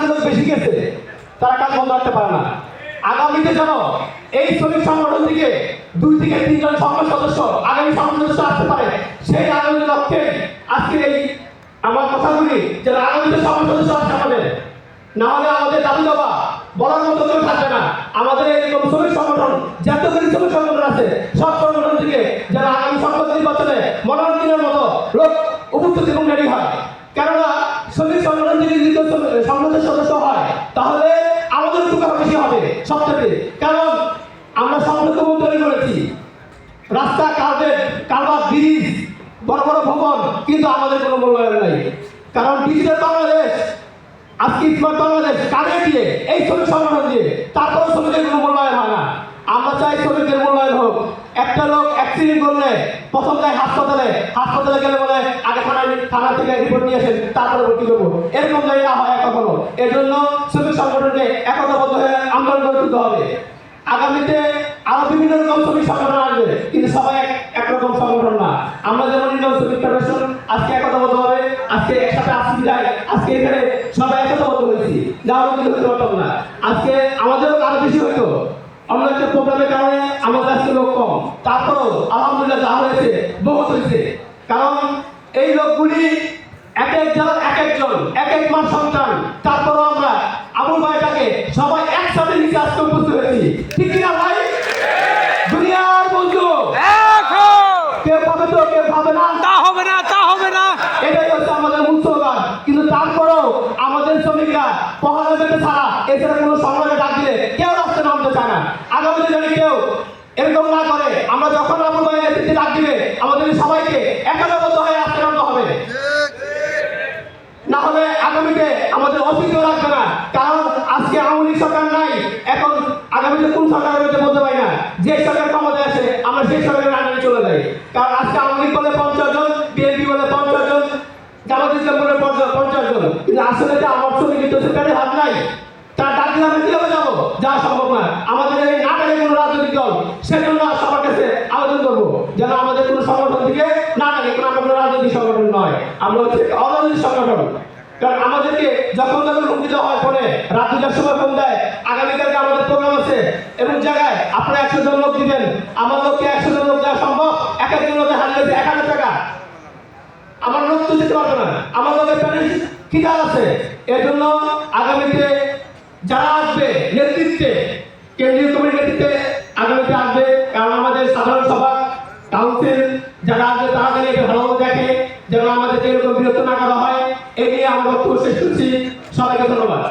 কাজে বেশি গেছে, তারা কাজ বন্ধ রাখতে পারে না। আগামীতে যেন এই শ্রমিক সংগঠন থেকে দুই থেকে তিনজন সংসদ সদস্য, আগামী সংসদ সদস্য আসতে পারে। সেই আগামী লক্ষ্যে আজকে এই আমার কথাগুলি যেন আগামীতে সংসদ সদস্য আসতে আমাদের। না হলে আমাদের দাবি দাবা বলার মতো কেউ থাকবে না। আমাদের এই শ্রমিক সংগঠন যতগুলি শ্রমিক সংগঠন আছে, সব সংগঠন থেকে যেন আগামী সংসদ নির্বাচনে মনোনয়নের মতো লোক উপস্থিত এবং রেডি হয়। থেকে যদি সংসদের সদস্য হয়, তাহলে আমাদের উপকার বেশি হবে সবথেকে কারণ আমরা সংসদ তৈরি করেছি। রাস্তা, কার্পেট, কারবার, ব্রিজ, বড় বড় ভবন, কিন্তু আমাদের কোনো মূল্যায়ন নাই। কারণ ডিজিটাল বাংলাদেশ, আজকে স্মার্ট বাংলাদেশ কাজে দিয়ে এই শ্রমিক সংগঠন দিয়ে তারপরে শ্রমিকের কোনো মূল্যায়ন হয় না। আমরা চাই শ্রমিকের মূল্যায়ন হোক। অ্যাক্সিডেন্ট করলে প্রথম যায় হাসপাতালে হাসপাতালে গেলে বলে, আগে থানায় থানা থেকে রিপোর্ট নিয়ে আসেন, তারপরে ভর্তি করব। এরকম জায়গা না হয় কখনো এর জন্য শ্রমিক সংগঠনকে একতাবদ্ধ হয়ে আন্দোলন করে তুলতে হবে। আগামীতে আরও বিভিন্ন রকম শ্রমিক সংগঠন আসবে, কিন্তু সবাই এক একরকম সংগঠন না। আমরা যেমন ইন্ডিয়ান শ্রমিক ফেডারেশন আজকে একতাবদ্ধ হবে, আজকে একসাথে আসছি যাই আজকে এখানে সবাই একতাবদ্ধ হয়েছি। যাওয়ার কিন্তু হতে পারতাম না। আজকে আমাদেরও আরও বেশি হইতো। অন্য একটা প্রোগ্রামের কারণে আমাদের আজকে লোক কম। তারপরও আলহামদুলিল্লাহ যা হয়েছে বহুত হয়েছে। কারণ এই লোকগুলি এক এক জেলার এক একজন এক এক মাস সন্তান। তারপরও আমরা আবুল ভাইটাকে সবাই একসাথে নিচে আজকে উপস্থিত হয়েছি। ঠিক কিনা ভাই? দুনিয়ার বন্ধু। কেউ পাবে তো কেউ পাবে না? তা হবে না তা হবে না। এটাই হচ্ছে আমাদের মূল স্লোগান। কিন্তু তারপরেও আমাদের শ্রমিকরা পহলা পেতে ছাড়া এছাড়া কোনো সংগ্রামে ডাক দিলে কেউ নামতে চায় না। আগামীতে যদি কেউ এরকম না করে, আমরা যখন আবুল ভাইয়ের নেতৃত্বে ডাক দিবে, আমাদের সবাইকে একান্নবদ্ধ হয়ে নামতে হবে। না হলে আগামীতে আমাদের অস্তিত্ব রাখবে না, কারণ আজকে আওয়ামী সরকার নাই, এখন আগামীতে কোন সরকার হবে এটা বলতে পারি না। যে সরকার ক্ষমতায় আসে আমরা সেই সরকারের আন্ডারে চলে যাই। কারণ আজকে আওয়ামী লীগ বলে পঞ্চাশ জন, বিএনপি বলে পঞ্চাশ জন, জামাত ইসলাম বলে পঞ্চাশ জন। কিন্তু আসলে আমার সঙ্গে কিন্তু সে পেটে হাত নাই। তার ডাক দিলে আমরা কীভাবে যাওয়া সম্ভব না। আমাদের এই নাটাকে কোনো রাজনৈতিক দল, সেজন্য সবার কাছে আবেদন করব, যেন আমাদের কোনো সংগঠন থেকে না কোনো আমরা রাজনৈতিক সংগঠন নয়। আমরা হচ্ছে অরাজনৈতিক সংগঠন। কারণ আমাদেরকে যখন হুমকি দেওয়া হয় ফোনে, রাত দুটার সময় ফোন দেয়। আগামীকালকে আমাদের প্রোগ্রাম আছে, এবং জায়গায় আপনারা একশো জন লোক দিবেন। আমার লোককে একশো জন লোক দেওয়া সম্ভব? এক একজন লোকের হারিয়েছে এক হাজার টাকা। আমার লোক তো যেতে পারবে না। আমার লোকের প্যারেন্ট খিদা আছে? এর জন্য আগামীতে যারা আসবে নেতৃত্বে, কেন্দ্রীয় কমিটির নেতৃত্বে আগামীতে আসবে কারণ আমাদের সাধারণ সভা কাউন্সিল যারা আসবে তারা যেন এটা ভালো দেখে, যেন আমাদের এরকম বিরক্ত না করা হয়। এই নিয়ে আমরা বক্তব্য শেষ করছি। সবাইকে ধন্যবাদ।